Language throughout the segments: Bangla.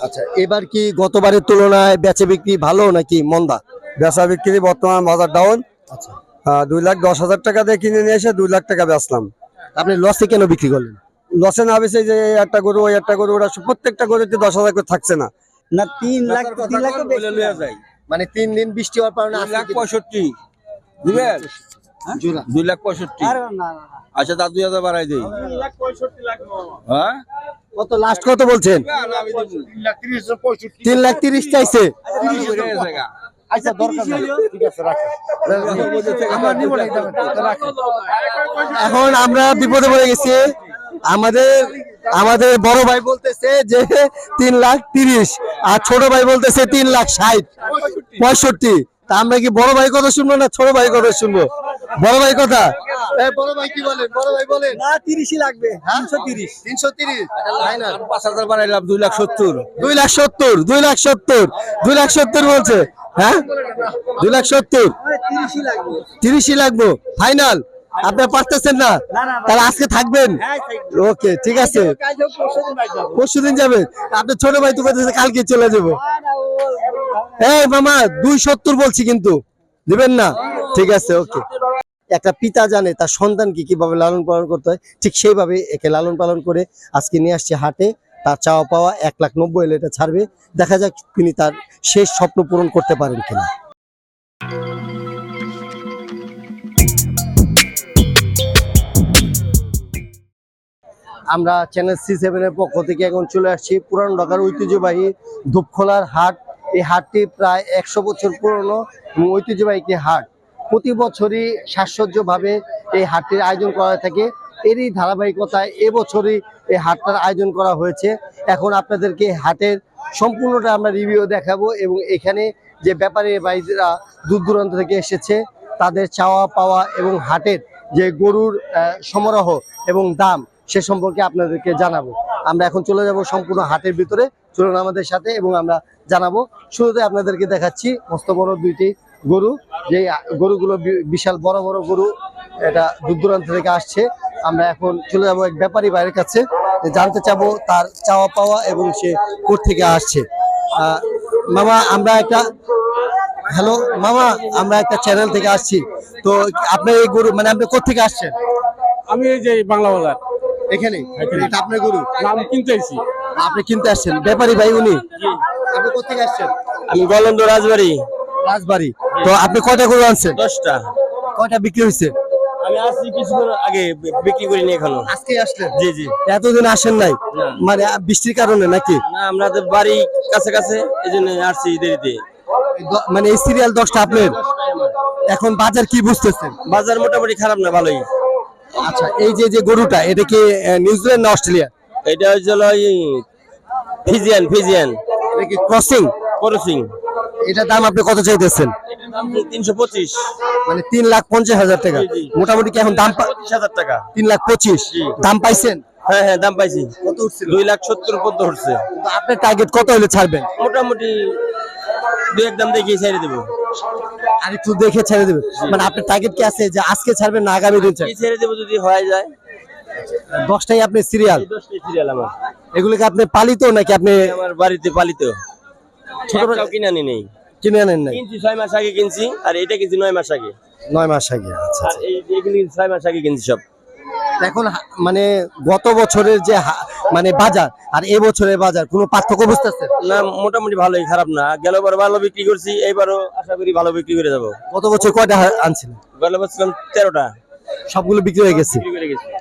আচ্ছা এবার কি গতবারের তুলনায় বেচা বিক্রি ভালো নাকি মন্দা? বেচা বিক্রি বর্তমান বাজার ডাউন আচ্ছা। দুই লাখ দশ হাজার টাকা দিয়ে কিনে নিয়ে এসে দুই লাখ টাকা বেচলাম। আপনি লসে কেন বিক্রি করলেন? লসে না বেছে যে একটা গরু ওই একটা গরু ওরা প্রত্যেকটা গরুতে দশ হাজার করে থাকছে না। না তিন লাখ তিন লাখ তো। মানে তিন দিন বৃষ্টি হওয়ার কারণে দুই লাখ পঁয়ষট্টি। দিবেন জোড়া। দুই লাখ পঁয়ষট্টি। আচ্ছা তার দুই হাজার বাড়াই দিই। হ্যাঁ? কত লাস্ট কত বলছেন? তিন লাখ তিরিশ চাইছে। আচ্ছা দরকার ঠিক আছে। এখন আমরা বিপদে পড়ে গেছি। আমাদের আমাদের বড় ভাই বলতেছে যে তিন লাখ তিরিশ আর ছোট ভাই বলতেছে তিন লাখ ষাট। পঁয়ষট্টি। তা আমরা কি বড় ভাই কথা শুনব না ছোট ভাই কথা শুনব? বড় ভাই কথা? বড় ভাই কি বলেন? বড় ভাই বলেন। না তিরিশই লাগবে তিনশো তিরিশ। তিনশো তিরিশ। পাঁচ হাজার বাড়াইলাম দুই লাখ সত্তর। দুই লাখ সত্তর দুই লাখ সত্তর দুই লাখ সত্তর বলছে। হ্যাঁ? দুই লাখ সত্তর। তিরিশই লাগবো। ফাইনাল। আপনি পারতেছেন না? তাহলে আজকে থাকবেন? ওকে ঠিক আছে। পরশু দিন যাবে। আপনি ছোট ভাই তো বলতেছে কালকে চলে যাব। এই মামা দুই সত্তর বলছি কিন্তু। দিবেন না? ঠিক আছে ওকে। একটা পিতা জানে তার সন্তানকে কীভাবে লালন পালন করতে হয়, ঠিক সেইভাবে একে লালন পালন করে আজকে নিয়ে আসছে হাটে। তার চাওয়া পাওয়া এক লাখ নব্বই এলে এটা ছাড়বে। দেখা যাক তিনি তার শেষ স্বপ্ন পূরণ করতে পারেন কিনা। আমরা চ্যানেল সি সেভেনের পক্ষ থেকে এখন চলে আসছি পুরান ঢাকার ঐতিহ্যবাহী ধূপখোলার হাট। এই হাটটি প্রায় একশো বছর পুরনো এবং ঐতিহ্যবাহী হাট। প্রতি বছরই সাজসজ্জভাবে এই হাটটির আয়োজন করা থাকে। এরই ধারাবাহিকতায় এবছরই এই হাটটার আয়োজন করা হয়েছে। এখন আপনাদেরকে হাটের সম্পূর্ণটা আমরা রিভিউ দেখাবো এবং এখানে যে ব্যাপারী ভাইরা দূর দূরান্ত থেকে এসেছে, তাদের চাওয়া পাওয়া এবং হাটের যে গরুর সমারোহ এবং দাম সে সম্পর্কে আপনাদেরকে জানাব। আমরা এখন চলে যাব সম্পূর্ণ হাটের ভিতরে। চলুন আমাদের সাথে এবং আমরা জানাব। শুরুতে আপনাদেরকে দেখাচ্ছি, মস্ত বড় দুইটি গরু যে গরুগুলো বি- বিশাল বড় বড় গরু এটা দূর দূরান্ত থেকে আসছে। আমরা এখন চলে যাব এক ব্যাপারী বাইরের কাছে জানতে চাবো তার চাওয়া পাওয়া এবং সে থেকে আসছে। মামা আমরা একটা হ্যালো মামা আমরা একটা চ্যানেল থেকে আসছি। তো আপনি এই গরু মানে আপনি কোথেকে আসছেন? আমি এই যে বাংলা বাজার। এখানে? আপনার গরু? নাম কিনতে আইছি। আপনি কিনতে আসছেন? ব্যাপারী ভাই উনি? আপনি কোথেকে আসছেন? আমি গলন্দ রাজবাড়ি। রাজবাড়ি। তো আপনি কয়টা গরু আনছেন? দশটা। কয়টা বিক্রি হয়েছে? আমি আসছি কিছুক্ষণ আগে বিক্রি করিনি এখনও। আজকে আসলেন? জি জি। এতদিন আসেন নাই? মানে বৃষ্টির কারণে নাকি? না আমরা তো বাড়ি কাছে কাছে এই জন্য আসছি দেরিতে। মানে এই সিরিয়াল দশটা আপনার? এখন বাজার কি বুঝতেছেন? বাজার মোটামুটি খারাপ না ভালোই। আচ্ছা এই যে যে গরুটা এটা কি নিউজিল্যান্ড না অস্ট্রেলিয়া এটা হচ্ছে ফিজিয়ান ফিজিয়ান। এটা কি ক্রসিং করসিং এটার দাম আপনি কত চাইতেছেন? তিনশো পঁচিশ। মানে তিন লাখ পঞ্চাশ হাজার টাকা। মোটামুটি কি এখন দাম পঁচিশ হাজার টাকা। তিন লাখ পঁচিশ। দাম পাইছেন? হ্যাঁ হ্যাঁ দাম পাইছি। কত উঠছিল? দুই লাখ সত্তর পর্যন্ত উঠছে। আপনার টার্গেট কত হলে ছাড়বেন? মোটামুটি দুই এক দাম দেখিয়ে ছেড়ে দেবো। আর একটু দেখে ছেড়ে দেবেন। মানে আপনার টার্গেট কি আছে যে আজকে ছাড়বেন না আগামী দিন ছেড়ে দেবো যদি হয়ে যায়। দশটাই আপনি সিরিয়াল দশটাই সিরিয়াল আমার। এগুলোকে আপনি পালিত নাকি আপনি আমার বাড়িতে পালিত। ছোটবেলা কিনে আনি নেই। কিনে আনেন নাই। কিনছি ছয় মাস আগে কিনছি আর এটা কিনছি নয় মাস আগে। নয় মাস আগে আচ্ছা আর এই এগুলি ছয় মাস আগে কিনছি সব। এখন মানে গত বছরের যে মানে বাজার আর বছরের বাজার কোনো পার্থক্য না মোটামুটি ভালোই খারাপ না। গেলবার ভালো বিক্রি করছি এইবারও আশা করি ভালো বিক্রি করে যাব। গত বছর কয়টা আনছিলেন? গেল বছর তেরোটা। সবগুলো বিক্রি হয়ে গেছি।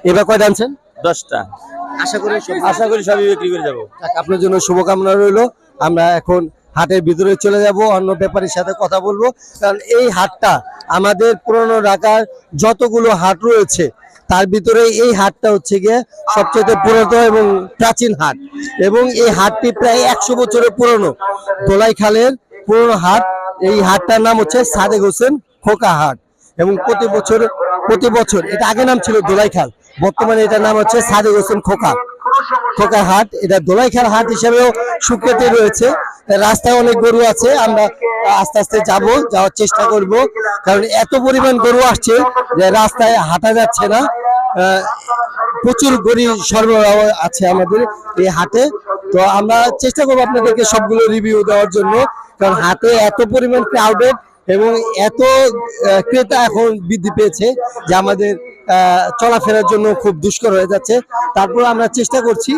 এবার কয়টা আনছেন? দশটা। আশা করি আশা করি সবই বিক্রি করে যাব। আপনার জন্য শুভকামনা রইল। আমরা এখন হাটের ভিতরে চলে যাব, অন্য ব্যাপারীর সাথে কথা বলব। কারণ এই হাটটা আমাদের পুরনো ঢাকার যতগুলো হাট রয়েছে, তার ভিতরে এই হাটটা হচ্ছে গিয়ে সবচেয়ে পুরাতন এবং প্রাচীন হাট। এবং এই হাটটি প্রায় একশো বছরের পুরনো। দোলাই খালের পুরনো হাট, এই হাটটার নাম হচ্ছে সাদেক হোসেন খোকা হাট। এবং প্রতি বছর প্রতি বছর, এটা আগে নাম ছিল দোলাই খাল বর্তমানে এটার নাম হচ্ছে সাদেক হোসেন খোকা। খোকা হাট, এটা দোলাইখার হাট হিসেবেও সুখ্যাতি রয়েছে। রাস্তায় অনেক গরু আছে, আমরা আস্তে আস্তে যাব, যাওয়ার চেষ্টা করব। কারণ এত পরিমাণ গরু আসছে যে রাস্তায় হাঁটা যাচ্ছে না। প্রচুর গরু সরবরাহ আছে আমাদের এই হাটে। তো আমরা চেষ্টা করব আপনাদেরকে সবগুলো রিভিউ দেওয়ার জন্য। কারণ হাতে এত পরিমাণ ক্রাউডেড এবং এত ক্রেতা এখন বৃদ্ধি পেয়েছে যে আমাদের চলাফেরার জন্য খুব দুষ্কর হয়ে যাচ্ছে। তারপর আমরা চেষ্টা করছি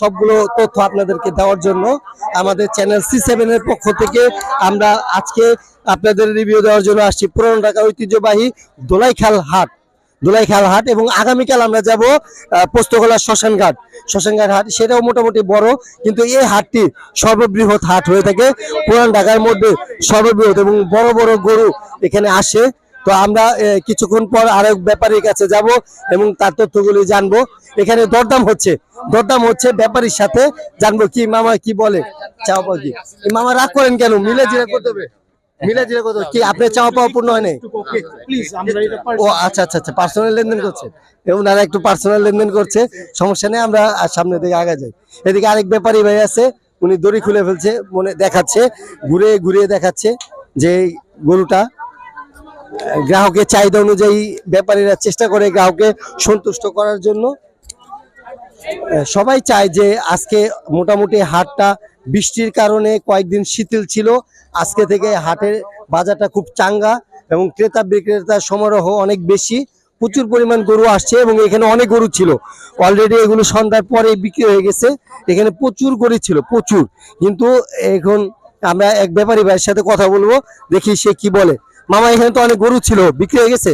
সবগুলো তথ্য আপনাদেরকে দেওয়ার জন্য। আমাদের চ্যানেল সি সেভেনের পক্ষ থেকে আমরা আজকে আপনাদের রিভিউ দেওয়ার জন্য আসছি। পুরান ঢাকা ঐতিহ্যবাহী দোলাইখাল হাট। দোলাইখাল হাট এবং আগামীকাল আমরা যাব পোস্তগোলা শ্মশান ঘাট শ্মশান ঘাট হাট, সেটাও মোটামুটি বড়, কিন্তু এই হাটটি সর্ববৃহৎ হাট হয়ে থাকে। পুরান ঢাকার মধ্যে সর্ববৃহৎ এবং বড় বড় গরু এখানে আসে। তো আমরা কিছুক্ষণ পর আরেক ব্যাপারীর কাছে যাব এবং তার তথ্যগুলি জানব। এখানে দরদাম হচ্ছে। দরদাম হচ্ছে ব্যাপারীর সাথে। জানব কি মামা কি বলে? চাও পাও কি? মামা রাগ করেন কেন? মিলে জিরা করতে হবে। মিলে জিরা করতে। কি আপনার চাওয়া পাওয়া পূর্ণ হয় ও আচ্ছা আচ্ছা আচ্ছা পার্সোনাল লেনদেন করছে। এবং ওনারা একটু পার্সোনাল লেনদেন করছে। সমস্যা নেই, আমরা সামনের দিকে আগে যাই। এদিকে আরেক ব্যাপারী ভাই আছে, উনি দড়ি খুলে ফেলছে, মনে দেখাচ্ছে, ঘুরে ঘুরিয়ে দেখাচ্ছে যে গরুটা গ্রাহকের চাহিদা অনুযায়ী ব্যাপারীরা চেষ্টা করে গ্রাহককে সন্তুষ্ট করার জন্য। সবাই চায় যে আজকে মোটামুটি হাটটা বৃষ্টির কারণে কয়েকদিন শিথিল ছিল। আজকে থেকে হাটের বাজারটা খুব চাঙ্গা এবং ক্রেতা বিক্রেতার সমারোহ অনেক বেশি। প্রচুর পরিমাণ গরু আসছে এবং এখানে অনেক গরু ছিল। অলরেডি এগুলো সন্ধ্যার পরে বিক্রি হয়ে গেছে। এখানে প্রচুর গরু ছিল, প্রচুর। কিন্তু এখন আমরা এক ব্যাপারী ভাইয়ের সাথে কথা বলব, দেখি সে কি বলে। মামা এখানে তো অনেক গরু ছিল বিক্রি হয়ে গেছে?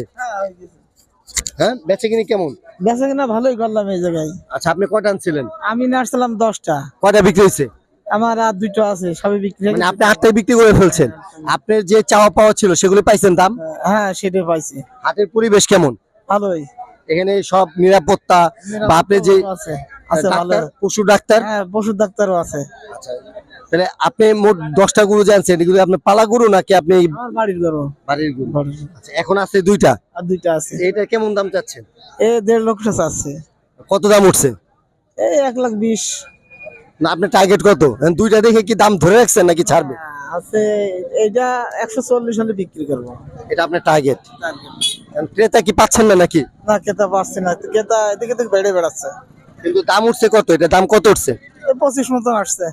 হ্যাঁ বেচে কিনি কেমন? বেচা কিনা ভালোই করলাম এই জায়গায়। আচ্ছা আপনি কটা আনছিলেন? আমি নিয়ে আসছিলাম দশটা। কটা বিক্রি হয়েছে? আমার আর দুটো আছে সবই বিক্রি হয়ে মানে আপনি আটটায় বিক্রি করে ফেলছেন। আপনার যে চাওয়া পাওয়া ছিল সেগুলো পাইছেন দাম? হ্যাঁ সেটাই পাইছি। হাটের পরিবেশ কেমন? ভালোই। এখানে সব নিরাপত্তা বা আপনি যে আছে। আছে ভালো পশু ডাক্তার। হ্যাঁ পশু ডাক্তারও আছে। তাহলে আপনি মোট দশটা গরু জানছেন এগুলো আপনার পালা গরু নাকি আপনি বাড়ির গরু। বাড়ির গরু? আচ্ছা, এখন আছে দুইটা? আর দুইটা আছে। এটা কেমন দাম চাচ্ছেন? এ দেড় লক্ষ আছে কত দাম উঠছে? এই এক লাখ বিশ। না আপনার টার্গেট কত? এখন দুইটা দেখে কি দাম ধরে রাখছেন নাকি ছাড়বে? হ্যাঁ, আছে এইটা একশো চল্লিশ হলে বিক্রি করব। এটা আপনার টার্গেট ক্রেতা কি পাচ্ছেন না নাকি? না কেতা পারছি না। ক্রেতা এদিকে বেড়ে বেড়াচ্ছে। কিন্তু দাম উঠছে কত? এটা দাম কত উঠছে? পঁচিশ মতন আসছে।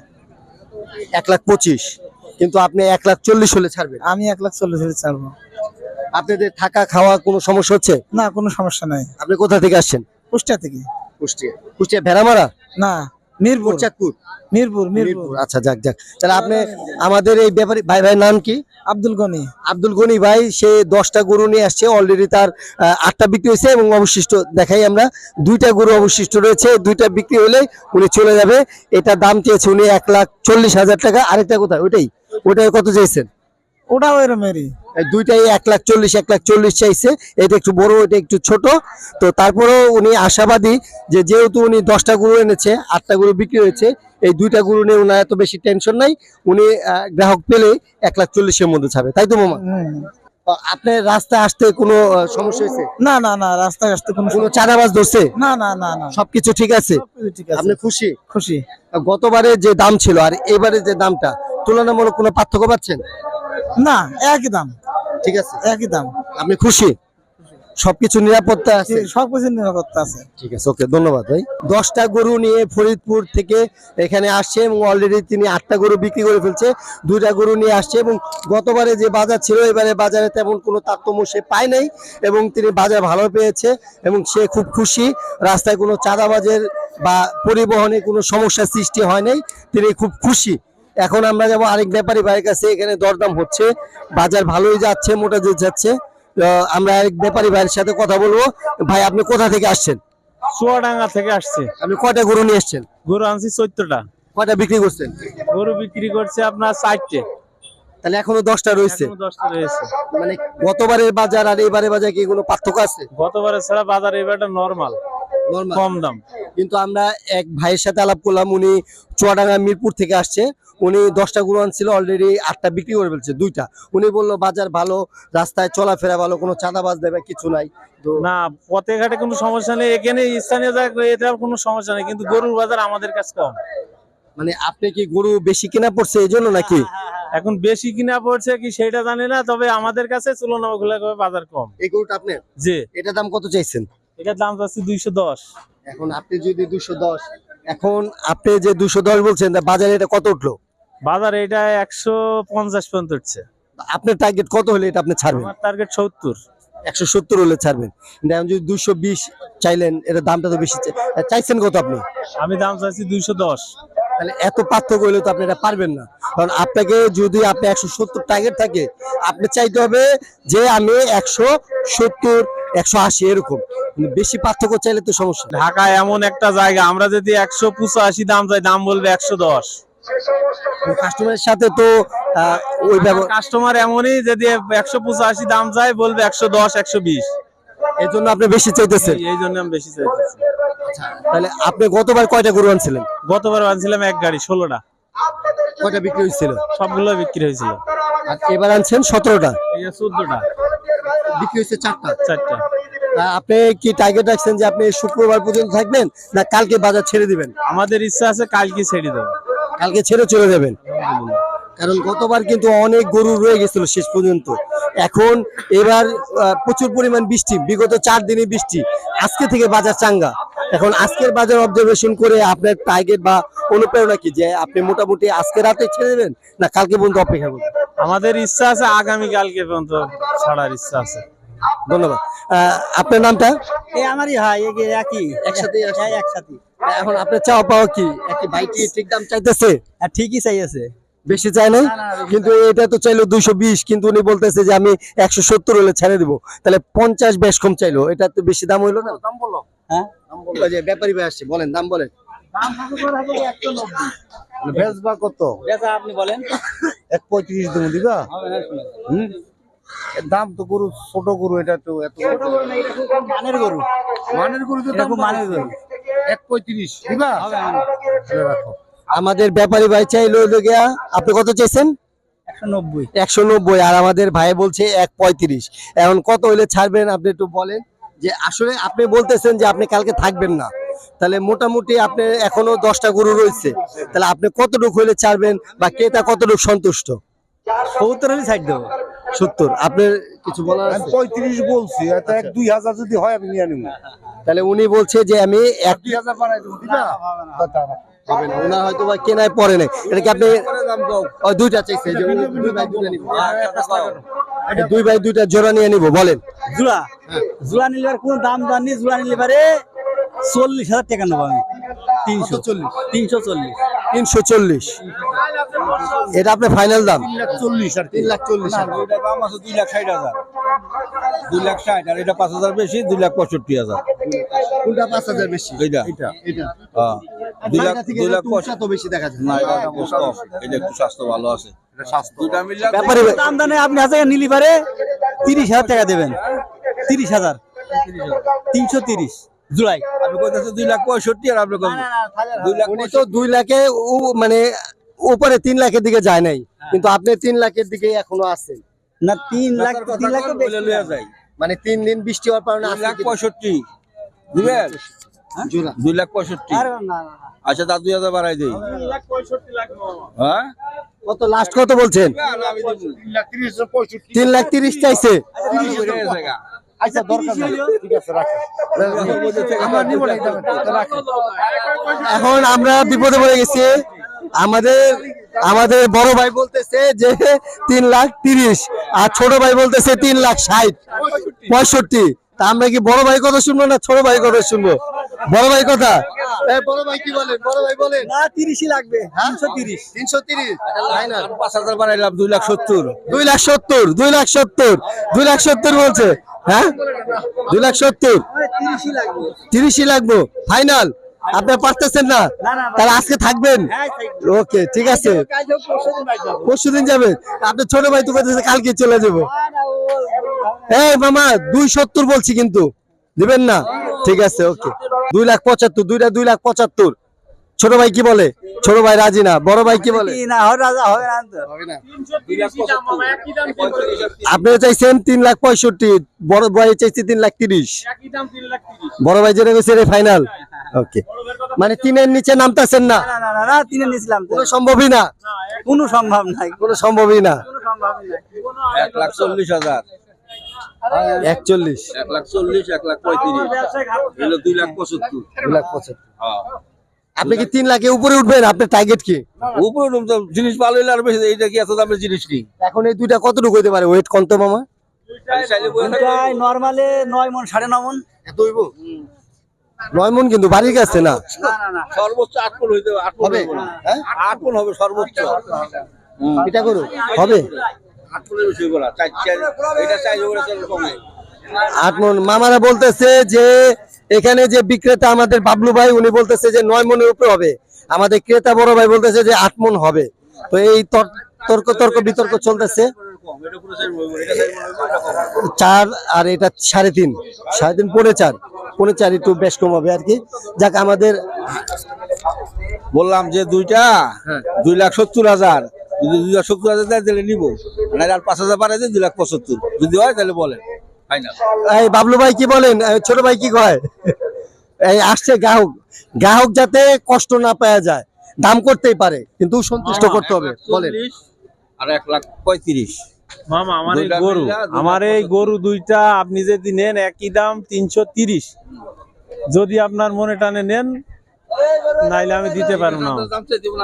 এক লাখ পঁচিশ। কিন্তু আপনি এক লাখ চল্লিশ হলে ছাড়বেন। আমি এক লাখ চল্লিশ হলে ছাড়বো। আপনাদের থাকা খাওয়া কোনো সমস্যা হচ্ছে? না কোনো সমস্যা নাই। আপনি কোথা থেকে আসছেন? কুষ্টিয়া থেকে। কুষ্টিয়া। কুষ্টিয়া ভেড়ামারা? না। মিরপুর। চাঁদপুর মিরপুর মিরপুর। আচ্ছা যাক যাক। তাহলে আপনি আমাদের এই ব্যাপারে ভাই ভাই নাম কি? আব্দুল গনি। আব্দুল গনি ভাই সে দশটা গরু নিয়ে আসছে। অলরেডি তার আটটা বিক্রি হয়েছে এবং অবশিষ্ট দেখাই আমরা। দুইটা গরু অবশিষ্ট রয়েছে। দুইটা বিক্রি হলে উনি চলে যাবে। এটা দাম চেয়েছে উনি এক লাখ চল্লিশ হাজার টাকা। আরেকটা কোথায়? ওইটাই। ওইটাই কত চেয়েছেন? ওটাও এরমেরই। দুইটাই এক লাখ চল্লিশ এক লাখ চল্লিশ চাইছে। এটা একটু বড় এটা একটু ছোট। তো তারপরেও উনি আশাবাদী যে যেহেতু উনি দশটা গরু এনেছে আটটা গরু বিক্রি হয়েছে এই দুইটা গরু নিয়ে উনার এত বেশি টেনশন নাই। উনি গ্রাহক পেলে এক লাখ চল্লিশের মধ্যে ছাবে তাই তো মামা? আপনার রাস্তায় আসতে কোনো সমস্যা হয়েছে? না না না রাস্তায় আসতে কোনো কোনো চাঁদাবাজ ধরছে? না না না না। সবকিছু ঠিক আছে? সবকিছু ঠিক আছে। আপনি খুশি? খুশি। গতবারে যে দাম ছিল আর এবারে যে দামটা তুলনামূলক কোনো পার্থক্য পাচ্ছেন? না একই দাম। ঠিক আছে। একই দাম। আপনি খুশি? সবকিছু নিরাপত্তা আছে? সব কিছু নিরাপত্তা আছে। ঠিক আছে ওকে ধন্যবাদ ভাই। দশটা গরু নিয়ে ফরিদপুর থেকে এখানে আসছে এবং অলরেডি তিনি আটটা গরু বিক্রি করে ফেলছে। দুইটা গরু নিয়ে আসছে এবং গতবারে যে বাজার ছিল এবারে বাজারে তেমন কোনো তারতম্য সে পায় নাই এবং তিনি বাজার ভালো পেয়েছে এবং সে খুব খুশি। রাস্তায় কোনো চাঁদাবাজের বা পরিবহনে কোনো সমস্যার সৃষ্টি হয় নাই। তিনি খুব খুশি। এখন আমরা যাব আরেক ব্যাপারী ভাইয়ের কাছে এখানে দরদাম হচ্ছে বাজার ভালোই যাচ্ছে মোটা যে যাচ্ছে। আমরা আরেক ব্যাপারী ভাইয়ের সাথে কথা বলব। ভাই আপনি কোথা থেকে আসছেন? চুয়াডাঙ্গা থেকে আসছে। আপনি কয়টা গরু নিয়ে এসছেন? গরু আনছি চৈত্রটা কয়টা বিক্রি করছেন? গরু বিক্রি করছে আপনার চারটে। তাহলে এখনও দশটা রয়েছে। মানে গতবারের বাজার আর এবারে বাজার কি কোনো পার্থক্য আছে? গতবারে ছাড়া বাজার এবারটা নর্মাল কম দাম। কিন্তু আমরা এক ভাইয়ের সাথে আলাপ করলাম উনি চুয়াডাঙ্গা মিরপুর থেকে আসছে। উনি দশটা গরু আনছিল অলরেডি আটটা বিক্রি করে ফেলছে দুইটা। উনি বলল বাজার ভালো রাস্তায় চলাফেরা ভালো কোনো চাঁদাবাজ দেবে কিছু নাই। না পথে ঘাটে কোনো সমস্যা নেই এখানে স্থানীয় জায়গা এটার কোনো সমস্যা নেই কিন্তু গরুর বাজার আমাদের কাছে কম। মানে আপনি কি গরু বেশি কেনা পড়ছে এই জন্য নাকি? এখন বেশি কিনা পড়ছে কি সেটা জানি না তবে আমাদের কাছে তুলনামূলক বাজার কম। এই গরুটা আপনি? যে এটা দাম কত চাইছেন? এটার দাম যাচ্ছে দুইশো দশ। এখন আপনি যদি দুশো দশ এখন আপনি যে দুশো দশ বলছেন বাজারে এটা কত উঠল? বাজার এটা একশো পঞ্চাশ পর্যন্ত উঠছে। আপনার টার্গেট কত হলে এটা আপনি ছাড়বেন? আমার টার্গেট সত্তর। একশো সত্তর হলে ছাড়বেন। এখন যদি দুশো বিশ চাইলেন এটা দামটা তো বেশি চাইছেন কত আপনি? আমি দাম চাইছি দুইশো দশ। তাহলে এত পার্থক্য হলে তো আপনি এটা পারবেন না। কারণ আপনাকে যদি আপনি একশো সত্তর টার্গেট থাকে আপনি চাইতে হবে যে আমি একশো সত্তর একশো আশি এরকম। বেশি পার্থক্য চাইলে তো সমস্যা। ঢাকা এমন একটা জায়গা আমরা যদি একশো পঁচাশি দাম চাই দাম বলবে একশো দশ। কাস্টমারের সাথে তো ওই কাস্টমার এমনই যদি একশো পঁচাশি দাম চাই বলবে একশো দশ একশো বিশ। এই জন্য আপনি বেশি চাইতেছেন? এই জন্য আমি বেশি চাইতেছি। তাহলে আপনি গতবার কয়টা গরু আনছিলেন? গতবার আনছিলাম এক গাড়ি ষোলোটা। কয়টা বিক্রি হয়েছিল? সবগুলো বিক্রি হয়েছিল। আর এবার আনছেন সতেরোটা? চোদ্দটা। বিক্রি হয়েছে চারটা? চারটা। আপনি কি টার্গেট রাখছেন যে আপনি শুক্রবার পর্যন্ত থাকবেন না কালকে বাজার ছেড়ে দিবেন? আমাদের ইচ্ছা আছে কালকে ছেড়ে দেবো। কালকে ছেড়ে চলে যাবেন। কারণ গতবার কিন্তু অনেক গরু রয়ে গেছিল শেষ পর্যন্ত। এখন এবার প্রচুর পরিমাণ বৃষ্টি বিগত চার দিনে বৃষ্টি আজকে থেকে বাজার চাঙ্গা। এখন আজকের বাজার অবজারভেশন করে আপনার টার্গেট বা অনুপ্রেরণা কি? যে আপনি মোটামুটি আজকে রাতে ছেড়ে দেবেন না কালকে পর্যন্ত অপেক্ষা করবেন? আমাদের ইচ্ছা আছে আগামী কালকে পর্যন্ত ছাড়ার ইচ্ছা আছে। ধন্যবাদ। আহ, আপনার নামটা? এই আমারই হয় একই। একসাথেই আসছে। হ্যাঁ, একসাথে এখন আপনার চাওয়া পাওয়া কি? একই বাইকটি ঠিক দাম চাইতেছে? আর ঠিকই চাইছে বেশি চাই নাই? কিন্তু এটা তো চাইলো দুইশো বিশ কিন্তু উনি বলতেছে যে আমি একশো সত্তর হলে ছেড়ে দিব। তাহলে পঞ্চাশ বেশ কম চাইলো। এটা তো বেশি দাম হইল না? দাম বলো হ্যাঁ? ওই যে ব্যাপারী ভাই আসছে বলেন দাম বলেন। বেচবা কত? আপনি বলেন। এক পঁয়ত্রিশ দেবো? দিবা দাম তো গরু ছোট গরু এটা তো এত মানের গরু? মানের গরু তো এরকম মানের গরু। এক পঁয়ত্রিশ। দিবা? আমাদের ব্যাপারী ভাই চাইলো গিয়া আপনি কত চাইছেন? একশো নব্বই। একশো নব্বই আর আমাদের ভাই বলছে এক পঁয়ত্রিশ। এখন কত হইলে ছাড়বেন আপনি একটু বলেন। যে আসলে আপনি বলতেছেন যে আপনি কালকে থাকবেন না। তাহলে মোটামুটি আপনি এখনও দশটা গরু রয়েছে। তাহলে আপনি কতটুকু হইলে ছাড়বেন বা ক্রেতা কতটুকু সন্তুষ্ট? সত্তর হলে ছাড় দেবো। সত্তর। আপনার কিছু বলার আমি পঁয়ত্রিশ বলছি এক দুই হাজার যদি হয় আমি নিয়ে নিবো। তাহলে উনি বলছে যে আমি এক দুই হাজার বাড়াই দেবো দিবা? হবে না ওনার হয়তো বা কেনায় পড়ে নাই। এটা কি আপনি দুইটা চাইছে যে দুই ভাই দুইটা নিব। দুই ভাই দুইটা জোড়া নিয়ে নিব বলেন। জুড়া? জুড়া নিলে আর কোনো দাম জানি জুড়া নিলে পারে চল্লিশ হাজার টাকা নেব আমি। তিনশো। চল্লিশ? তিনশো চল্লিশ। তিনশো চল্লিশ। এটা আপনার ফাইনাল দাম? চল্লিশ আর তিন লাখ চল্লিশ হাজার। ওইটার দাম আছে দুই লাখ ষাট হাজার। দুই লাখ ষাট আর এটা পাঁচ হাজার বেশি দুই লাখ পঁয়ষট্টি হাজার। কোনটা পাঁচ হাজার বেশি? এইটা। এটা এটা হ্যাঁ। দুই লাখ দুই লাখ বেশি দেখা যায়। না এটা একটু স্বাস্থ্য ভালো আছে। আপনি হাজার নিলি পারে তিরিশ হাজার টাকা দেবেন। তিরিশ হাজার। তিনশো তিরিশ। জুলাই। আমি কইতেছি দুই লাখ পঁয়ষট্টি আর আপনি দুই লাখ তো দুই লাখে মানে উপরে তিন লাখের দিকে যায় নাই। কিন্তু আপনি তিন লাখের দিকে এখনও আছেন। না তিন লাখ তিন লাখ মানে তিন দিন বৃষ্টি হওয়ার কারণে আজকে লাখ পঁয়ষট্টি। দিবেন জোড়া। দুই লাখ পঁয়ষট্টি। আচ্ছা দুই হাজার বাড়াই দিই। হ্যাঁ? কত লাস্ট কত বলছেন? তিন লাখ তিরিশ চাইছে। আচ্ছা দরকার ঠিক আছে এখন আমরা বিপদে পড়ে গেছি। আমাদের আমাদের বড় ভাই বলতেছে যে তিন লাখ তিরিশ আর ছোট ভাই বলতেছে তিন লাখ ষাট। পঁয়ষট্টি। তা আমরা কি বড় ভাই কথা শুনব না ছোট ভাই কথা শুনব? বড় ভাই কথা? বড় ভাই কি বলেন? বড় ভাই বলেন। না তিরিশই লাগবে। তিনশো তিরিশ। তিনশো তিরিশ। পাঁচ হাজার বাড়াইলাম দুই লাখ সত্তর। দুই লাখ সত্তর দুই লাখ সত্তর দুই লাখ সত্তর বলছে। হ্যাঁ? দুই লাখ সত্তর। তিরিশই লাগবে। তিরিশই লাগবো। ফাইনাল। আপনি পারতেছেন না। তাহলে আজকে থাকবেন? হ্যাঁ ওকে ঠিক আছে। পরশু দিন যাবেন। আপনার ছোট ভাই তো কালকে চলে যাব। এই মামা দুই সত্তর বলছি কিন্তু। দিবেন না? ঠিক আছে ওকে। দুই লাখ পঁচাত্তর দুইটা দুই লাখ পঁচাত্তর। ছোট ভাই কি বলে? ছোট ভাই রাজি না। বড় ভাই কি বলে? না হবে রাজা হবে না তো। দুই লাখ পঁচাত্তর। আপনিও চাইছেন তিন লাখ পঁয়ষট্টি বড় ভাই চাইছে তিন লাখ তিরিশ। বড় ভাই যেটা গেছে ফাইনাল ওকে মানে তিনের নিচে নামতেছেন না? না না না না তিনে নিয়েছিলাম তো কোনো সম্ভবই না? কোনো সম্ভব নাই। কোনো সম্ভবই না? এক লাখ চল্লিশ হাজার। একচল্লিশ। এক লাখ চল্লিশ এক লাখ পঁয়ত্রিশ। দুই লাখ পঁচাত্তর। দুই লাখ পঁচাত্তর। হ্যাঁ। আপনি কি তিন লাখের উপরে উঠবেন? আপনার টার্গেট কি? উপরে উঠুন জিনিস ভালো হইলে আর বেশি এইটা কি এত দামের জিনিস নেই? এখন এই দুইটা কতটুকু হইতে পারে? ওয়েট কত মামা? দুটাই নর্মালে নয় মন সাড়ে নয় মন। এত হইব? নয় মন কিন্তু বাড়ির কাছে না? সর্বোচ্চ আট মন হইতে হবে, আট মন হবে। হ্যাঁ? হবে সর্বোচ্চ। এটা করো। হবে? আট মন মামারা বলতেছে যে এখানে যে বিক্রেতা আমাদের বাবলু ভাই উনি বলতেছে যে নয় মনের উপরে হবে। আমাদের ক্রেতা বড় ভাই বলতেছে যে আট মন হবে। তো এই তর- তর্ক তর্ক বিতর্ক চলতেছে। চার আর এটা সাড়ে তিন সাড়ে তিন পৌনে চার। পৌনে চার একটু বেশ কম হবে আর কি। যাক আমাদের বললাম যে দুইটা দুই লাখ সত্তর হাজার। যদি দুই লাখ সত্তর হাজার দেয় তাহলে নিবো। নাহলে আর পাঁচ হাজার বাড়াই দেয় দুই লাখ পঁচাত্তর। যদি হয় তাহলে বলেন। এই বাবলু ভাই কি বলেন? ছোট ভাই কি কয়? এই আসছে গ্রাহক। গ্রাহক যাতে কষ্ট না পাওয়া যায় দাম করতেই পারে কিন্তু সন্তুষ্ট করতে হবে। বলেন। আর এক লাখ পঁয়ত্রিশ। মামা আমার এই গরু আমার এই গরু দুইটা আপনি যদি নেন একই দাম তিনশো তিরিশ। যদি আপনার মনে টানে নেন নাইলে আমি দিতে পারব না। দাম চাই দিব না,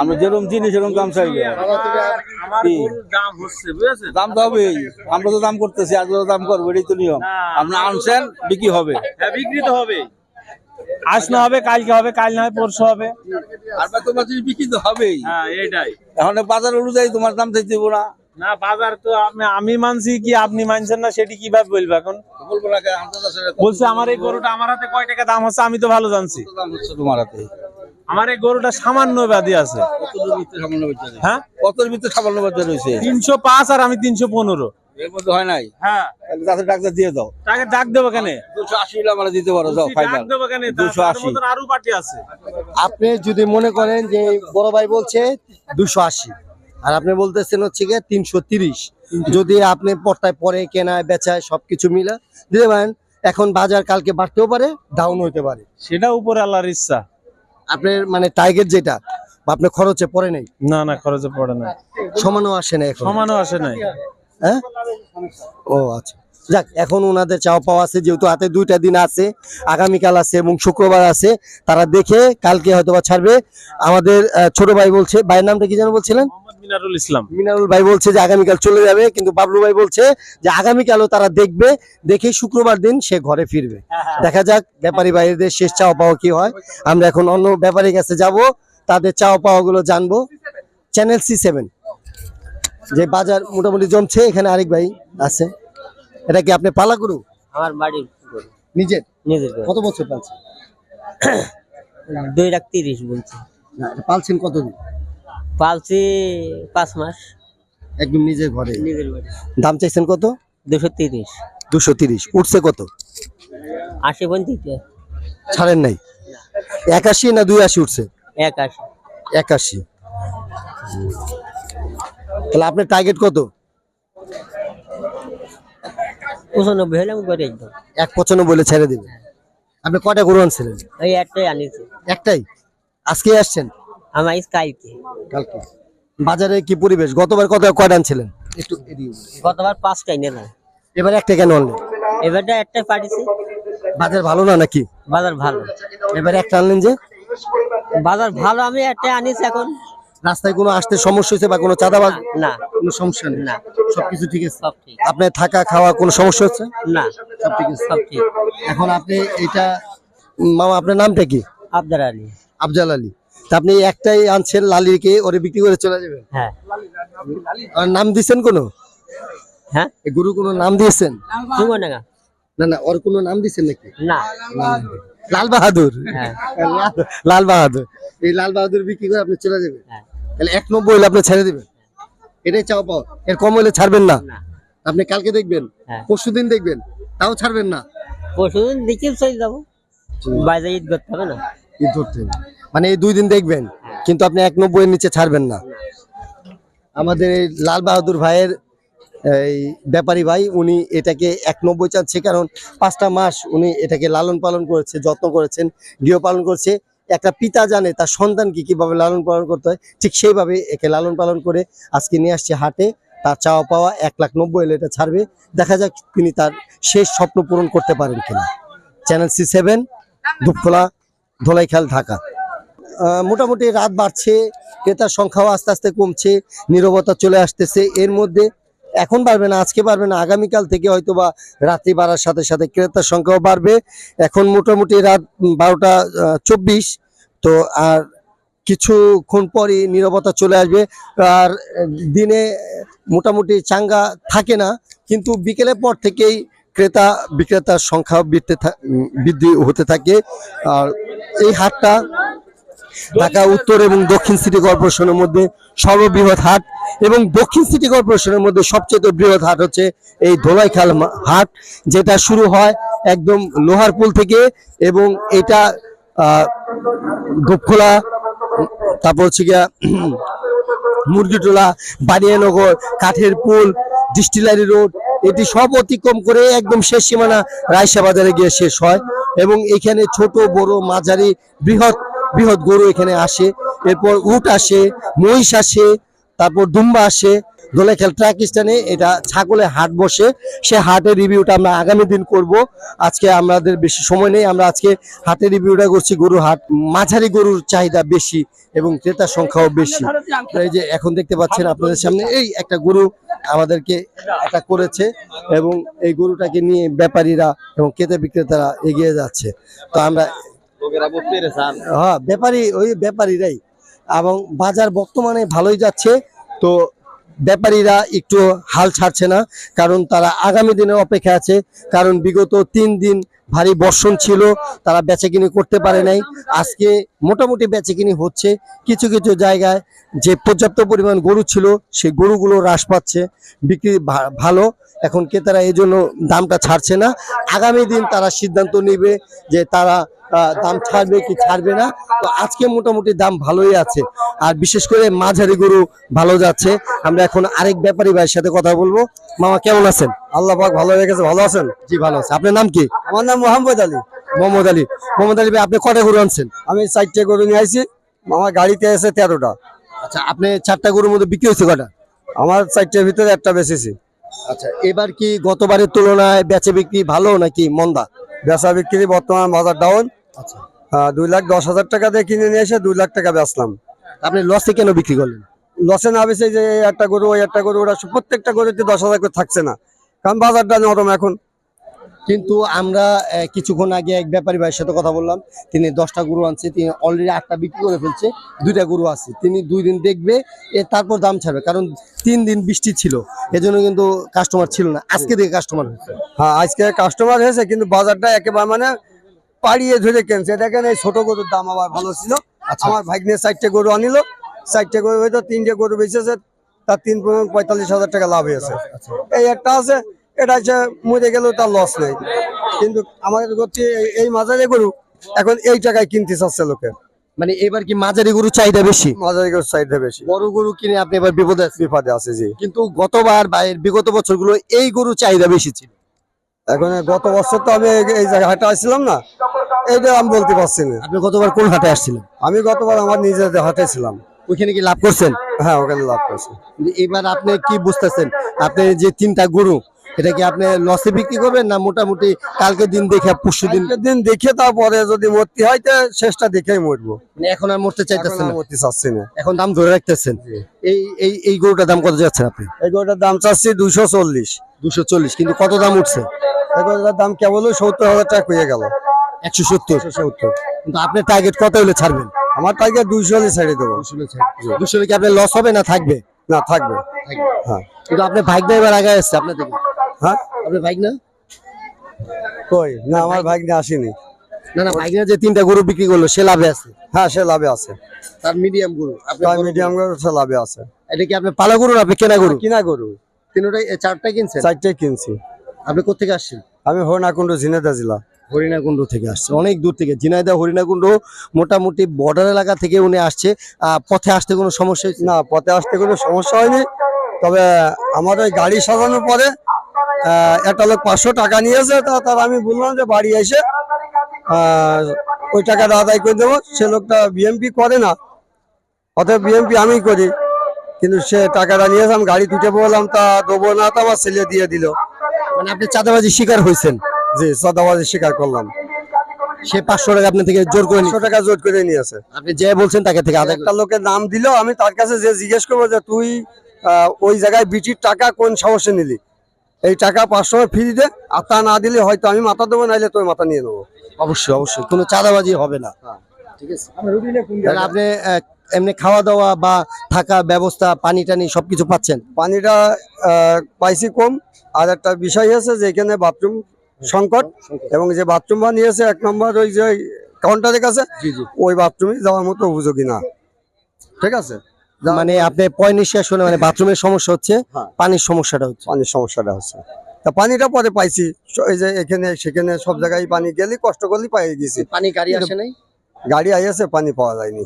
আমরা যেরকম জিনিস সেরকম দাম চাইবে। আমার দাম হচ্ছে বুঝেছেন? দাম তো হবেই। আমরা তো দাম করতেছি আর যত দাম করব এটাই তো নিয়ম। আপনি আনছেন বিক্রি হবে। হ্যাঁ বিক্রি তো হবে আজ না হবে কালকে হবে কাল না হয় পরশু হবে। আর বা তোমার জিনিস বিক্রি তো হবেই। হ্যাঁ এইটাই। এখন বাজার অনুযায়ী তোমার দাম দিব না। না বাজার তো আমি মানছি কি আপনি মানছেন না সেটি কীভাবে বলব এখন? না বলছে আমার এই গরুটা আমার হাতে কয় টাকা দাম হচ্ছে আমি তো ভালো জানছি। দাম হচ্ছে তোমার হাতে? আমার এই গরুটা সামান্য ব্যাধি আছে? হ্যাঁ? কতর ভিতরে সামান্য বাচ্চা রয়েছে? তিনশো পাঁচ আর আমি তিনশো পনেরো। এর মধ্যে হয় নাই? হ্যাঁ। তাহলে ডাক্তার দিয়ে দাও। তাকে ডাক দেবো কেন? দুশো আশি আমরা দিতে পারো যাও ফাইনাল ডাক দেবো কেন? দুশো আশি। আরও পার্টি আছে। আপনি যদি মনে করেন যে বড় ভাই বলছে দুশো আশি আর আপনি বলতেছেন হচ্ছে গিয়ে তিনশো তিরিশ যদি আপনি পর্তায় পরে কেনায় বেচায় সবকিছু মিলে দিতে পারেন এখন বাজার কালকে বাড়তেও পারে ডাউন হইতে পারে। সেটা উপরে আল্লাহর ইচ্ছা। আপনার মানে টার্গেট যেটা বা আপনার খরচে পড়ে নেই? না না খরচে পড়ে না সমানও আসে না সমানও আসে নাই। হ্যাঁ? ও আচ্ছা। যাক এখন ওনাদের চাওয়া পাওয়া আছে যেহেতু হাতে দুইটা দিন আছে আগামীকাল আছে এবং শুক্রবার আছে তারা দেখে কালকে হয়তো বা ছাড়বে। আমাদের ছোট ভাই বলছে ভাইয়ের নামটা কি যেন বলছিলেন? মিনারুল ইসলাম। মিনারুল ভাই বলছে যে আগামীকাল চলে যাবে কিন্তু বাবলু ভাই বলছে যে আগামীকালও তারা দেখবে দেখে শুক্রবার দিন সে ঘরে ফিরবে। দেখা যাক ব্যাপারী ভাইদের শেষ চাওয়া পাওয়া কি হয়। আমরা এখন অন্য ব্যাপারীর কাছে যাব তাদের চাওয়া পাওয়া গুলো জানব। Channel C seven. যে বাজার মোটামুটি জমছে এখানে আরেক ভাই আছে। এটা কি আপনি পালা করু আমার বাড়ির গরু, নিজের? নিজের কত বছর পালছেন? দুই লাখ তিরিশ বলছে। পালছেন কতদিন? পালছি পাঁচ মাস। একদম নিজের ঘরে। নিজের ঘরে। দাম চাইছেন কত? দুশো তিরিশ। দুশো তিরিশ। উঠছে কত? আশি পঞ্চাশ ছাড়েন নাই? একাশি না দুই আশি উঠছে? এক আশি একাশি। তাহলে আপনার টার্গেট কত? পঁচানব্বই হলে আমি করে একদম এক পঁচানব্বই বলে ছেড়ে দিবেন। আপনি কটা গরু আনছিলেন? ওই একটাই আনিছি। একটাই? আজকে আসছেন? আমার কালকে। কালকে। বাজারে কি পরিবেশ? গতবার কত কয়টা আনছিলেন? একটু। গতবার পাঁচটাই নিলাম এবার একটা কেন আনলেন? এবারটা একটাই পাঠিয়েছি। বাজার ভালো না নাকি? বাজার ভালো। এবার একটা আনলেন যে? বাজার ভালো আমি একটাই আনিছি এখন। রাস্তায় কোনো আসতে সমস্যা হয়েছে বা কোনো চাঁদাবাজ? না কোনো সমস্যা নেই। না সবকিছু ঠিক আছে? সব ঠিক। আপনার থাকা খাওয়া কোনো সমস্যা হচ্ছে? না সব ঠিক আছে। সব ঠিক। এখন আপনি এটা মামা আপনার নামটা কি? আবদার আলী। আফজাল আলী। তা আপনি একটাই আনছেন লালিকে ওরে বিক্রি করে চলে যাবেন? হ্যাঁ। আর নাম দিছেন কোনো? হ্যাঁ? এই গরু কোনো নাম দিয়েছেন? না না ওর কোনো নাম দিয়েছেন নাকি? না। লাল বাহাদুর। হ্যাঁ। লাল বাহাদুর। এই লাল বাহাদুর বিক্রি করে আপনি চলে যাবেন? হ্যাঁ। তাহলে এক নব্বই হলে আপনি ছেড়ে দিবেন। এটাই চাও পাও এর কম হলে ছাড়বেন না। আপনি কালকে দেখবেন হ্যাঁ। পরশু দিন দেখবেন তাও ছাড়বেন না। পরশুদিন দেখি চলে যাব। বাজার ঈদ করতে হবে না? ঈদ ধরতে হবে। মানে এই দুই দিন দেখবেন কিন্তু আপনি এক নব্বই এর নিচে ছাড়বেন না। আমাদের এই লাল বাহাদুর ভাইয়ের এই ব্যাপারী ভাই উনি এটাকে এক নব্বই চাচ্ছে। কারণ পাঁচটা মাস উনি এটাকে লালন পালন করেছে যত্ন করেছেন গৃহপালন করছে। একটা পিতা জানে তার সন্তানকে কীভাবে লালন পালন করতে হয়, ঠিক সেইভাবে একে লালন পালন করে আজকে নিয়ে আসছে হাটে। তার চাওয়া পাওয়া এক লাখ নব্বই এলে এটা ছাড়বে। দেখা যাক তিনি তার শেষ স্বপ্ন পূরণ করতে পারেন কিনা। Channel C seven Dhupkhola Dholaikhal, Dhaka. মোটামুটি রাত বাড়ছে, ক্রেতার সংখ্যাও আস্তে আস্তে কমছে, নীরবতা চলে আসতেছে। এর মধ্যে এখন বাড়বে না, আজকে বাড়বে না, আগামীকাল থেকে হয়তো বা রাত্রি বাড়ার সাথে সাথে ক্রেতার সংখ্যাও বাড়বে। এখন মোটামুটি রাত বারোটা চব্বিশ, তো আর কিছুক্ষণ পরই নীরবতা চলে আসবে। আর দিনে মোটামুটি চাঙ্গা থাকে না, কিন্তু বিকেলের পর থেকেই ক্রেতা বিক্রেতার সংখ্যা বৃদ্ধি বৃদ্ধি হতে থাকে। আর এই হাটটা ঢাকা উত্তর এবং দক্ষিণ সিটি কর্পোরেশনের মধ্যে সর্ববৃহৎ হাট এবং দক্ষিণ সিটি কর্পোরেশনের মধ্যে সবচেয়ে বৃহৎ হাট হচ্ছে এই ধোলাইখাল হাট যেটা শুরু হয় একদম লোহারপুল থেকে এবং এটা আহ, ধূপখোলা তারপর হচ্ছে গিয়া মুরগিটোলা বানিয়ানগর কাঠের পুল ডিস্টিলারি রোড এটি সব অতিক্রম করে একদম শেষ সীমানা রায়সা বাজারে গিয়ে শেষ হয় এবং এখানে ছোট বড় মাঝারি বৃহৎ বৃহৎ গরু এখানে আসে। এরপর উট আসে, মহিষ আসে, তারপর দুম্বা আসে। দোলেখাল ট্রাক স্ট্যান্ডে এটা ছাগলের হাট বসে। সে হাটের রিভিউটা আমরা আগামী দিন করব। আজকে আমাদের বেশি সময় নেই। আমরা আজকে হাটের রিভিউটা করছি গরুর হাট। মাঝারি গরুর চাহিদা বেশি এবং ক্রেতার সংখ্যাও বেশি। এই যে এখন দেখতে পাচ্ছেন আপনাদের সামনে, এই একটা গরু আমাদেরকে এটা করেছে এবং এই গরুটাকে নিয়ে ব্যাপারীরা এবং ক্রেতা বিক্রেতারা এগিয়ে যাচ্ছে। তো আমরা হ্যাঁ ব্যাপারী, ওই ব্যাপারীরাই। এবং বাজার বর্তমানে ভালোই যাচ্ছে, তো ব্যাপারীরা একটু হাল ছাড়ছে না, কারণ তারা আগামী দিনে অপেক্ষা আছে, কারণ বিগত তিন দিন ভারী বর্ষণ ছিল, তারা বেচাকিনি করতে পারে নাই। আজকে মোটামুটি বেচাকিনি হচ্ছে, কিছু কিছু জায়গায় যে পর্যাপ্ত পরিমাণ গরু ছিল, সেই গরুগুলো হ্রাস পাচ্ছে, বিক্রি ভালো, এখন ক্রেতারা এই জন্য দামটা ছাড়ছে না। আগামী দিন তারা সিদ্ধান্ত নেবে যে তারা দাম ছাড়বে কি ছাড়বে না? তো আজকে মোটামুটি দাম ভালোই আছে। আর বিশেষ করে মাঝারি গরু ভালো যাচ্ছে। আমরা এখন আরেক ব্যাপারী ভাইয়ের সাথে কথা বলব। মামা কেমন আছেন? আল্লাহ পাক ভালো রেখেছে ভালো আছেন? জি ভালো আছে। আপনার নাম কি? আমার নাম মোহাম্মদ আলী। মোহাম্মদ আলী। মোহাম্মদ আলী ভাই আপনি কটা গরু আনছেন? আমি চারটে গরু নিয়ে আইছি। আমার গাড়িতে এসে তেরোটা। আচ্ছা আপনি চারটা গরুর মধ্যে বিক্রি হয়েছে কটা? আমার চারটের ভিতরে একটা বেচেছি। আচ্ছা এবার কি গতবারের তুলনায় বেচে বিক্রি ভালো নাকি মন্দা? বেচা বিক্রি বর্তমান বাজার ডাউন আচ্ছা। দুই লাখ দশ হাজার টাকা দিয়ে কিনে নিয়ে এসে দুই লাখ টাকা বেচলাম। আপনি লসে কেন বিক্রি করলেন? লসে না বেছে যে একটা গরু ওই একটা গরু ওরা প্রত্যেকটা গরুতে দশ হাজার করে থাকছে না। কারণ বাজারটা নরম এখন। কিন্তু আমরা কিছুক্ষণ আগে এক ব্যাপারী ভাইয়ের সাথে কথা বললাম। তিনি দশটা গরু আনছে তিনি অলরেডি আটটা বিক্রি করে ফেলছে দুইটা গরু আছে। তিনি দুই দিন দেখবে এ তারপর দাম ছাড়বে কারণ তিন দিন বৃষ্টি ছিল এজন্য কিন্তু কাস্টমার ছিল না। আজকে থেকে কাস্টমার হয়েছে। হ্যাঁ আজকে কাস্টমার হয়েছে কিন্তু বাজারটা একেবারে মানে পাড়িয়ে ধরে কেনছে। দেখেন এই ছোট গরুর দাম আবার ভালো ছিল। আমার ভাগ্নে চারটে গরু আনিল। চারটে গরু হয়তো তিনটে গরু বেঁচেছে তার তিন পঁয়তাল্লিশ হাজার টাকা লাভ হয়েছে। এই একটা আছে এটা হচ্ছে মরে গেলেও তার লস নেই। কিন্তু আমাদের এই- মাঝারি গরু এখন এই টাকায় কিনতে চাচ্ছে লোকে। মানে এবার কি মাঝারি গরু চাহিদা বেশি? মাঝারি গরু চাহিদা বেশি। বড় গরু কিনে আপনি এবার বিপদে বিপদে আছে জি। কিন্তু গতবার বা বিগত বছরগুলো এই গরু চাহিদা বেশি ছিল। এখন গত বছর তো আমি এই- এই জায়গায় হাটে আসছিলাম না এইটা আমি বলতে পারছি না। আপনি গতবার কোন হাটে আসছিলেন? আমি গতবার আমার নিজের হাটে ছিলাম। ওইখানে কি লাভ করছেন? হ্যাঁ ওখানে লাভ করছেন এবার আপনি কি বুঝতেছেন? আপনি যে তিনটা গরু এটা কি আপনি লসে বিক্রি করবেন না মোটামুটি কালকে দিন দেখে পরশু দিন? দিন দেখে তারপরে যদি মরতে হয় তো শেষটা দেখেই মরবো। মানে এখন আর মরতে চাইতেছেন না? মরতে চাচ্ছি না। এখন দাম ধরে রাখতেছেন। এই এই এই গরুটার দাম কত যাচ্ছে আপনি? এই গরুটার দাম চাচ্ছি দুইশো চল্লিশ। দুশো চল্লিশ কিন্তু কত দাম উঠছে? এই গরুটার দাম কেবল সত্তর হাজার টাকা হয়ে গেল। একশো সত্তর। সত্তর। কিন্তু আপনার টার্গেট কত হলে ছাড়বেন? আমার টাকা দুইশো হলে ছেড়ে দেবো। দুশো হলে কি আপনার লস হবে না থাকবে? না থাকবে। হ্যাঁ। কিন্তু আপনার বাইক না এবার আগে আসছে আপনার হ্যাঁ? আপনার বাইক না কই? না আমার ভাগ নিয়ে আসেনি। না না বাইক না যে তিনটা গরু বিক্রি করল সে লাভে আছে? হ্যাঁ সে লাভে আছে। তার মিডিয়াম গরু আপনার মিডিয়াম গরু। সে লাভে আছে। এটা কি আপনার পালা গরু না আপনি কেনা গরু? কিনা গরু। তিনটাই চারটা কিনছেন? চারটে কিনছি। আপনি কোথেকে আসছেন? আমি হরনাকুণ্ড ঝিনেদা জেলা। হরিণাকুণ্ড থেকে আসছে অনেক দূর থেকে। ঝিনাইদহ হরিণাকুণ্ড মোটামুটি বর্ডার এলাকা থেকে উনি আসছে। পথে আসতে কোনো সমস্যা না পথে আসতে কোনো সমস্যা হয়নি। তবে আমার ওই গাড়ি সাজানোর পরে একটা লোক পাঁচশো টাকা নিয়েছে তা তার আমি বললাম যে বাড়ি এসে ওই টাকাটা আদায় করে দেবো। সে লোকটা বিএমপি করে না অতএব বিএমপি আমি করি। কিন্তু সে টাকাটা নিয়েছে আমি গাড়ি তুটে বললাম তা দেবো না তো আমার ছেলে দিয়ে দিল। মানে আপনি চাঁদাবাজি শিকার হয়েছেন? জি সদাবাজি শিকার করলাম। সে পাঁচশো টাকা আপনার থেকে জোর করে পাঁচশো টাকা জোর করে নিয়েছে। আপনি যে বলছেন তাকে থেকে একটা লোকের নাম দিল আমি তার কাছে যে জিজ্ঞেস করব যে তুই ওই জায়গায় বিটির টাকা কোন সাহসে নিলি? এই টাকা পাঁচশো ফ্রি দে আর তা না দিলে হয়তো আমি মাথা দেবো নাইলে তোর মাথা নিয়ে নেব। অবশ্যই অবশ্যই কোনো চাঁদাবাজি হবে না। হ্যাঁ। ঠিক আছে। আপনি এমনি খাওয়া দাওয়া বা থাকা ব্যবস্থা পানি টানি সবকিছু পাচ্ছেন? পানিটা পাইছি কম আর একটা বিষয় আছে যে এখানে বাথরুম সংকট এবং যে বাথরুম বানিয়েছে এক নম্বর ওই যে কাউন্টারের কাছে জি জি। ওই বাথরুমে যাওয়ার মতো উপযোগী না। ঠিক আছে? মানে আপনি পয় নিঃশ্বাস শুনে মানে বাথরুমের সমস্যা হচ্ছে হ্যাঁ। পানির সমস্যাটা হচ্ছে। পানির সমস্যাটা হচ্ছে। তা পানিটা পরে পাইছি। এই যে এখানে সেখানে সব জায়গায় পানি গেলি কষ্ট করলি পাই গেছি। পানি গাড়ি আসে নাই? গাড়ি আইয়াছে পানি পাওয়া যায়নি।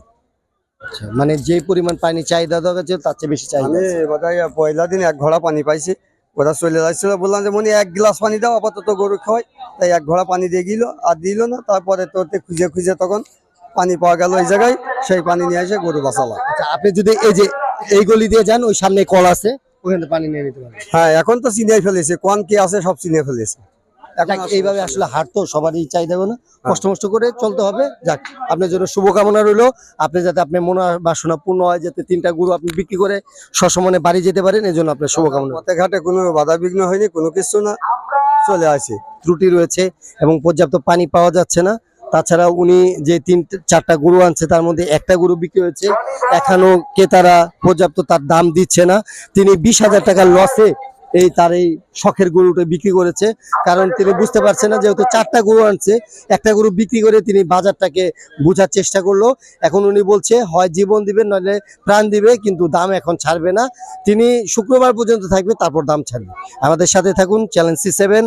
আচ্ছা, মানে যে পরিমাণ পানি চাহিদা দরকার ছিল তার চেয়ে বেশি চাহিদা আমি বোধহয় পয়লা দিন এক ঘোড়া পানি পাইছি। ওরা চলে যাচ্ছিল বললাম যে মনে এক গ্লাস পানি দাও আপাতত গরু খাওয়াই। তাই এক ঘোড়া পানি দিয়ে গেল আর দিল না। তারপরে তোরতে খুঁজে খুঁজে তখন পানি পাওয়া গেল ওই জায়গায় সেই পানি নিয়ে এসে গরু বাঁচালাম আচ্ছা আপনি যদি এই যে এই গলি দিয়ে যান ওই সামনে কল আছে ওখান পানি নিয়ে নিতে পারবেন। হ্যাঁ এখন তো চিনিয়ে ফেলেছে কোন কি আছে সব চিনিয়ে ফেলেছে। এখন এইভাবে আসলে হাট তো সবারই চাহিদা না কষ্ট মষ্ট করে চলতে হবে। যাক আপনার জন্য শুভকামনা রইল। আপনি যাতে আপনার মনে বাসনা পূর্ণ হয় যাতে তিনটা গরু আপনি বিক্রি করে সসমনে বাড়ি যেতে পারেন এই জন্য আপনার শুভকামনা। পথে ঘাটে কোনো বাধা বিঘ্ন হয়নি কোনো কিছু না চলে আসি। ত্রুটি রয়েছে এবং পর্যাপ্ত পানি পাওয়া যাচ্ছে না। তাছাড়া উনি যে তিন, চারটা গরু আনছে, তার মধ্যে একটা গরু বিক্রি হয়েছে। এখনও ক্রেতারা পর্যাপ্ত তার দাম দিচ্ছে না। তিনি বিশ হাজার টাকার লসে এই তার এই শখের গরুটা বিক্রি করেছে। কারণ তিনি বুঝতে পারছেন না, যেহেতু চারটা গরু আনছে, একটা গরু বিক্রি করে তিনি বাজারটাকে বোঝার চেষ্টা করল। এখন উনি বলছে, হয় জীবন দিবে, নইলে প্রাণ দিবে, কিন্তু দাম এখন ছাড়বে না। তিনি শুক্রবার পর্যন্ত থাকবে, তারপর দাম ছাড়বে। আমাদের সাথে থাকুন চ্যালেঞ্জ সি সেভেন।